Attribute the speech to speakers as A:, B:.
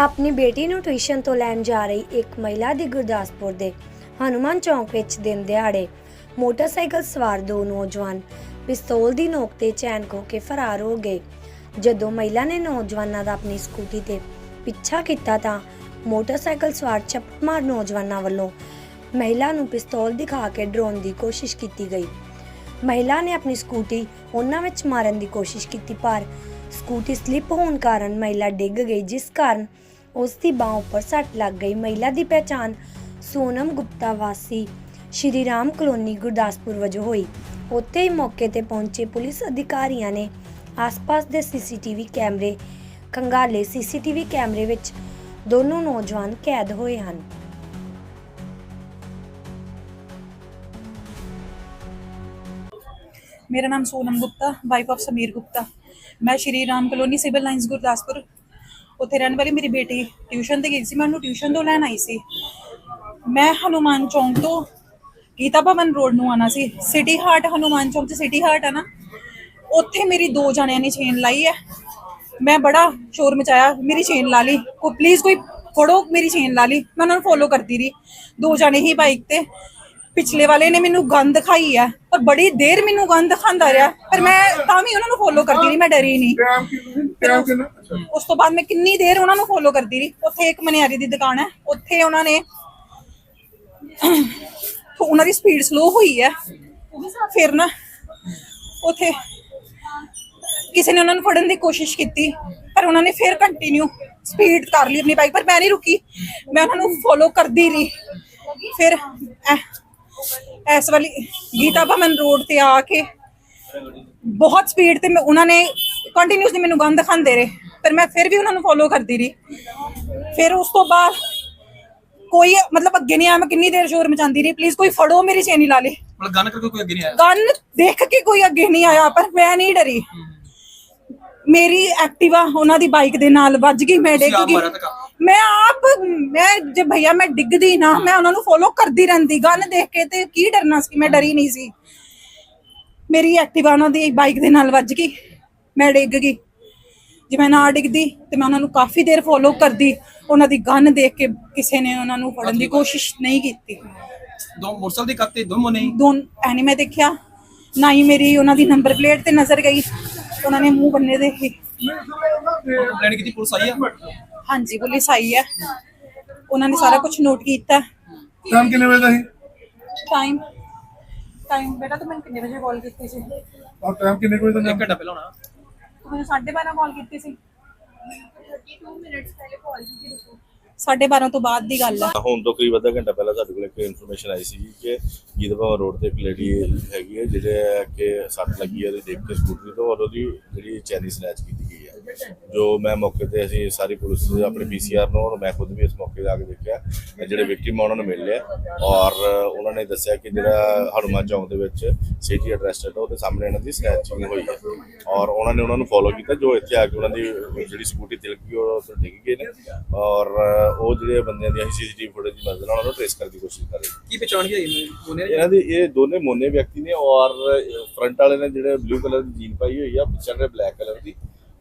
A: ਆਪਣੀ ਬੇਟੀ ਨੂੰ ਟਿਊਸ਼ਨ ਤੋਂ ਲੈਣ ਜਾ ਰਹੀ ਇੱਕ ਮਹਿਲਾ ਦੀ ਗੁਰਦਾਸਪੁਰ ਦੇ ਹਨੂਮਾਨ ਚੌਂਕ ਵਿੱਚ ਦਿਨ ਦਿਹਾੜੇ ਮੋਟਰਸਾਈਕਲ ਸਵਾਰ ਦੋ ਨੌਜਵਾਨ ਪਿਸਤੌਲ ਦੀ ਨੋਕ ਤੇ ਚੈਨ ਖੋ ਕੇ ਫਰਾਰ ਹੋ ਗਏ। ਜਦੋਂ ਮਹਿਲਾ ਨੇ ਨੌਜਵਾਨਾਂ ਦਾ ਆਪਣੀ ਸਕੂਟੀ ਤੇ ਪਿੱਛਾ ਕੀਤਾ ਤਾਂ ਮੋਟਰਸਾਈਕਲ ਸਵਾਰ ਚਪਟਮਾਰ ਨੌਜਵਾਨਾਂ ਵੱਲੋਂ ਮਹਿਲਾ ਨੂੰ ਪਿਸਤੌਲ ਦਿਖਾ ਕੇ ਡਰਾਉਣ ਦੀ ਕੋਸ਼ਿਸ਼ ਕੀਤੀ ਗਈ। ਮਹਿਲਾ ਨੇ ਆਪਣੀ ਸਕੂਟੀ ਉਹਨਾਂ ਵਿੱਚ ਮਾਰਨ ਦੀ ਕੋਸ਼ਿਸ਼ ਕੀਤੀ, ਪਰ ਸਕੂਟੀ ਸਲਿੱਪ ਹੋਣ ਕਾਰਨ ਮਹਿਲਾ ਡਿੱਗ ਗਈ, ਜਿਸ ਕਾਰਨ ਉਸ ਦੀ ਬਾਹ ਉੱਪਰ ਸੱਟ ਲੱਗ ਗਈ। ਮਹਿਲਾ ਦੀ ਪਛਾਣ ਸੋਨਮ ਗੁਪਤਾ ਵਾਸੀ, ਸ਼੍ਰੀ ਰਾਮ ਕਲੋਨੀ, ਗੁਰਦਾਸਪੁਰ ਵਜੋਂ ਹੋਈ। ਉੱਥੇ ਹੀ ਮੌਕੇ ਤੇ ਪਹੁੰਚੇ ਪੁਲਿਸ ਅਧਿਕਾਰੀਆਂ ਨੇ ਆਸ-ਪਾਸ ਦੇ ਸੀਸੀਟੀਵੀ ਕੈਮਰੇ ਖੰਗਾਲੇ ਸੀਸੀਟੀਵੀ ਕੈਮਰੇ ਵਿੱਚ ਦੋਨੋਂ ਨੌਜਵਾਨ ਕੈਦ ਹੋਏ ਹਨ।
B: ਮੇਰਾ ਨਾਮ ਸੋਨਮ ਗੁਪਤਾ ਵਾਈਫ ਆਫ ਸਮੀਰ ਗੁਪਤਾ। ਮੈਂ Shri Ram colony civil lines Gurdaspur ਉੱਥੇ ਰਹਿਣ ਵਾਲੀ ਮੇਰੀ ਬੇਟੀ ਟਿਊਸ਼ਨ ਤੇ ਗਈ ਸੀ, ਮੈਂ ਉਹਨੂੰ ਟਿਊਸ਼ਨ ਤੋਂ ਲੈਣ ਆਈ ਸੀ। ਮੈਂ ਹਨੂਮਾਨ ਚੌਂਕ ਤੋਂ ਗੀਤਾ ਭਵਨ ਰੋਡ ਨੂੰ ਆਣਾ ਸੀ। ਸਿਟੀ ਹਾਰਟ ਹਨੂਮਾਨ ਚੌਂਕ 'ਚ ਸਿਟੀ ਹਾਰਟ ਹੈ ਨਾ, ਉੱਥੇ ਮੇਰੀ ਦੋ ਜਣਿਆਂ ਨੇ ਚੇਨ ਲਾਈ ਹੈ। ਮੈਂ ਬੜਾ ਸ਼ੋਰ ਮਚਾਇਆ, ਮੇਰੀ ਚੇਨ ਲਾ ਲਈ। ਕੋ ਪਲੀਜ਼ ਕੋਈ ਫੜੋ ਮੇਰੀ ਚੇਨ ਲਾ ਲਈ। ਮੈਂ ਉਹਨਾਂ ਨੂੰ ਫੋਲੋ ਕਰਦੀ ਰਹੀ। ਦੋ ਜਣੇ ਹੀ ਬਾਈਕ ਤੇ ਪਿਛਲੇ ਵਾਲੇ ਨੇ ਮੈਨੂੰ ਗੰਦ ਖਾਈ ਹੈ ਪਰ ਬੜੀ ਦੇਰ ਮੈਨੂੰ ਗੰਦ ਖਾਂਦਾ ਰਿਹਾ ਪਰ ਮੈਂ ਤਾਂ ਵੀ ਉਹਨਾਂ ਨੂੰ ਫੋਲੋ ਕਰਦੀ ਰਹੀ ਮੈਂ ਡਰੀ ਨਹੀਂ।
C: ਟਾਈਮ ਕਿੰਨਾ ਟਾਈਮ ਕਿੰਨਾ? ਅੱਛਾ
B: ਉਸ ਤੋਂ ਬਾਅਦ ਮੈਂ ਕਿੰਨੀ ਦੇਰ ਉਹਨਾਂ ਨੂੰ ਫੋਲੋ ਕਰਦੀ ਰਹੀ ਉੱਥੇ ਇੱਕ ਮਨਿਆਰੀ ਦੀ ਦੁਕਾਨ ਹੈ ਉੱਥੇ ਉਹਨਾਂ ਨੇ ਉਹਨਾਂ ਦੀ ਸਪੀਡ ਸਲੋ ਹੋਈ ਹੈ ਫਿਰ ਨਾ ਉੱਥੇ ਕਿਸੇ ਨੇ ਉਹਨਾਂ ਨੂੰ ਫੜਨ ਦੀ ਕੋਸ਼ਿਸ਼ ਕੀਤੀ ਪਰ ਉਹਨਾਂ ਨੇ ਫਿਰ ਕੰਟੀਨਿਊ ਸਪੀਡ ਕਰ ਲਈ ਆਪਣੀ ਬਾਈਕ ਪਰ ਮੈਂ ਨਹੀਂ ਰੁਕੀ ਮੈਂ ਉਹਨਾਂ ਨੂੰ ਫੋਲੋ ਕਰਦੀ ਰਹੀ ਫਿਰ ਐ- ਇਸ ਵਾਲੀ ਗੀਤਾ ਭਵਨ ਰੋਡ ਤੇ ਆ ਕੇ ਬਹੁਤ ਸਪੀਡ ਤੇ ਮੈਂ ਉਹਨਾਂ ਨੇ ਕੰਟੀਨਿਊਸਲੀ ਮੈਨੂੰ ਗੰਦ ਖਾਂਦੇ ਰਹੇ ਪਰ ਮੈਂ ਫਿਰ ਵੀ ਉਹਨਾਂ ਨੂੰ ਫੋਲੋ ਕਰਦੀ ਰਹੀ। ਫਿਰ ਉਸ ਤੋਂ ਬਾਅਦ ਕੋਈ ਮਤਲਬ ਅੱਗੇ ਨਹੀਂ ਆਇਆ ਮੈਂ ਕਿੰਨੀ ਦੇਰ ਸ਼ੋਰ ਮਚਾਉਂਦੀ ਰਹੀ। ਪਲੀਜ਼ ਕੋਈ ਫੜੋ ਮੇਰੀ ਚੇਨੀ ਲਾ ਲੇ।
D: ਮਤਲਬ ਗਨ ਕਰਕੇ ਕੋਈ ਅੱਗੇ ਨਹੀਂ ਆਇਆ?
B: ਗਨ ਦੇਖ ਕੇ ਕੋਈ ਅੱਗੇ ਨਹੀਂ ਆਇਆ ਪਰ ਮੈਂ ਨਹੀਂ ਡਰੀ। ਮੇਰੀ ਐਕਟਿਵਾ ਉਹਨਾਂ ਦੀ ਬਾਈਕ ਦੇ ਨਾਲ ਵੱਜ ਗਈ ਮੈਂ ਡਿੱਗ ਗਈ? ਮੈਂ ਆਪ ਮੈਂ ਜੇ ਭਈਆ ਮੈਂ ਡਿੱਗਦੀ ਨਾ ਮੈਂ ਉਹਨਾਂ ਨੂੰ ਫੋਲੋ ਕਰਦੀ ਰਹਿੰਦੀ ਗਨ ਦੇਖ ਕੇ ਤੇ ਕੀ ਡਰਨਾ ਸੀ ਮੈਂ ਡਰੀ ਨਹੀਂ ਸੀ। ਮੇਰੀ ਐਕਟਿਵਾ ਉਹਨਾਂ ਦੀ ਬਾਈਕ ਦੇ ਨਾਲ ਵੱਜ ਗਈ ਮੈਂ ਡਿੱਗ ਗਈ। ਜੇ ਮੈਂ ਨਾ ਡਿੱਗਦੀ ਤੇ ਮੈਂ ਉਹਨਾਂ ਨੂੰ ਕਾਫੀ ਦੇਰ ਫੋਲੋ ਕਰਦੀ ਉਹਨਾਂ ਦੀ ਗਨ ਦੇਖ ਕੇ ਕਿਸੇ ਨੇ ਉਹਨਾਂ ਨੂੰ ਫੜਨ ਦੀ ਕੋਸ਼ਿਸ਼ ਨਹੀਂ ਕੀਤੀ।
D: ਦੋ ਮੋਟਰਸਾਈਕਲ ਦੀ ਕੱਤੇ ਦੋ ਮੋਨੇ
B: ਦੋਨ ਐਨੀ ਮੈਂ ਦੇਖਿਆ ਨਾ ਹੀ ਮੇਰੀ ਉਹਨਾਂ ਦੀ ਨੰਬਰ ਪਲੇਟ ਤੇ ਨਜ਼ਰ ਗਈ ਉਹਨਾਂ ਨੇ ਮੂੰਹ ਬੰਨੇ ਦੇ ਸੀ
D: ਕੰਪਲੇਂਟ ਕੀਤੀ ਪੁਲਿਸ ਆਈ ਆ?
B: ਹਾਂਜੀ ਪੁਲਿਸ ਆਈ ਹੈ ਉਹਨਾਂ ਨੇ ਸਾਰਾ ਕੁਝ ਨੋਟ ਕੀਤਾ।
C: ਟਾਈਮ ਕਿੰਨੇ ਵਜੇ ਦਾ ਸੀ?
B: ਟਾਈਮ ਟਾਈਮ ਬੇਟਾ ਤੂੰ ਮੈਨੂੰ ਕਿੰਨੇ ਵਜੇ ਕਾਲ ਕੀਤੀ ਸੀ?
C: ਔਰ ਟਾਈਮ ਕਿੰਨੇ ਕੁ ਵਜੇ ਦਾ
D: ਇੱਕ ਘੰਟਾ ਪਹਿਲਾਂ ਹੋਣਾ।
B: ਤੂੰ ਮੈਨੂੰ 12:30 ਕਾਲ ਕੀਤੀ ਸੀ। 32 ਮਿੰਟਸ ਪਹਿਲੇ ਕਾਲ ਕੀਤੀ ਸੀ 12:30 ਤੋਂ ਬਾਅਦ ਦੀ ਗੱਲ ਹੈ
E: ਹੁਣ ਤੋਂ ਕਰੀਬ ਅੱਧਾ ਘੰਟਾ ਪਹਿਲਾਂ ਸਾਡੇ ਕੋਲ ਇੱਕ ਇਨਫੋਰਮੇਸ਼ਨ ਆਈ ਸੀ ਕਿ ਗੀਤਭਵਨ ਰੋਡ ਤੇ ਇੱਕ ਲੇਡੀ ਹੈਗੀ ਹੈ ਜਿਹੜੇ ਕਿ ਸੱਟ ਲੱਗੀ ਹੈ ਤੇ ਦੇਖ ਕੇ ਸਕੂਟਰੀ ਤੋਂ ਔਰ ਉਹਦੀ ਜਿਹੜੀ ਚੈਨੀ ਸਨੈਚ ਕੀਤੀ ਜੋ ਮੈਂ ਮੌਕੇ ਤੇ ਅਸੀਂ ਸਾਰੀ ਪੁਲਿਸ ਆਪਣੇ ਪੀਸੀਆਰ ਨੂੰ ਔਰ ਮੈਂ ਖੁਦ ਵੀ ਇਸ ਮੌਕੇ ਆ ਕੇ ਦੇਖਿਆ। ਜਿਹੜੇ ਵਿਕਟਿਮ ਉਹਨਾਂ ਨੂੰ ਮਿਲ ਲਿਆ। ਔਰ ਉਹਨਾਂ ਨੇ ਦੱਸਿਆ ਕਿ ਜਿਹੜਾ ਹਨੂੰਮਾਨ ਚੌਂਕ ਦੇ ਵਿੱਚ ਸਿਟੀ ਐਡਰੈਸ ਹੈ ਉਹਦੇ ਸਾਹਮਣੇ ਇਹਨਾਂ ਦੀ ਸਨੈਚਿੰਗ ਹੋਈ ਹੈ। ਔਰ ਉਹਨਾਂ ਨੇ ਉਹਨਾਂ ਨੂੰ ਫੋਲੋ ਕੀਤਾ ਜੋ ਇੱਥੇ ਆ ਕੇ ਉਹਨਾਂ ਦੀ ਜਿਹੜੀ ਸਕੂਟੀ ਤਿਲਕ ਗਈ ਉਹ ਡਿੱਗ ਗਏ ਨੇ। ਔਰ ਉਹ ਜਿਹੜੇ ਬੰਦਿਆਂ ਦੀ ਅਸੀਂ ਸੀਸੀਟੀਵੀ ਫੁਟੇਜ ਦੀ ਮਦਦ ਨਾਲ ਉਹਨਾਂ ਨੂੰ ਟ੍ਰੇਸ ਕਰਨ ਦੀ ਕੋਸ਼ਿਸ਼ ਕਰ ਰਹੇ
D: ਕੀ ਪਛਾਣ ਗਿਆ
E: ਇਹਨਾਂ ਦੇ ਇਹ ਦੋਨੇ ਮੋਨੇ ਵਿਅਕਤੀ ਨੇ ਔਰ ਫਰੰਟ ਵਾਲੇ ਨੇ ਜਿਹੜੇ ਬਲੂ ਕਲਰ ਦੀ ਜੀਨ ਪਾਈ ਹੋਈ ਆ ਪਿੱਛੇ ਨੇ ਬਲੈਕ ਕਲਰ ਦੀ।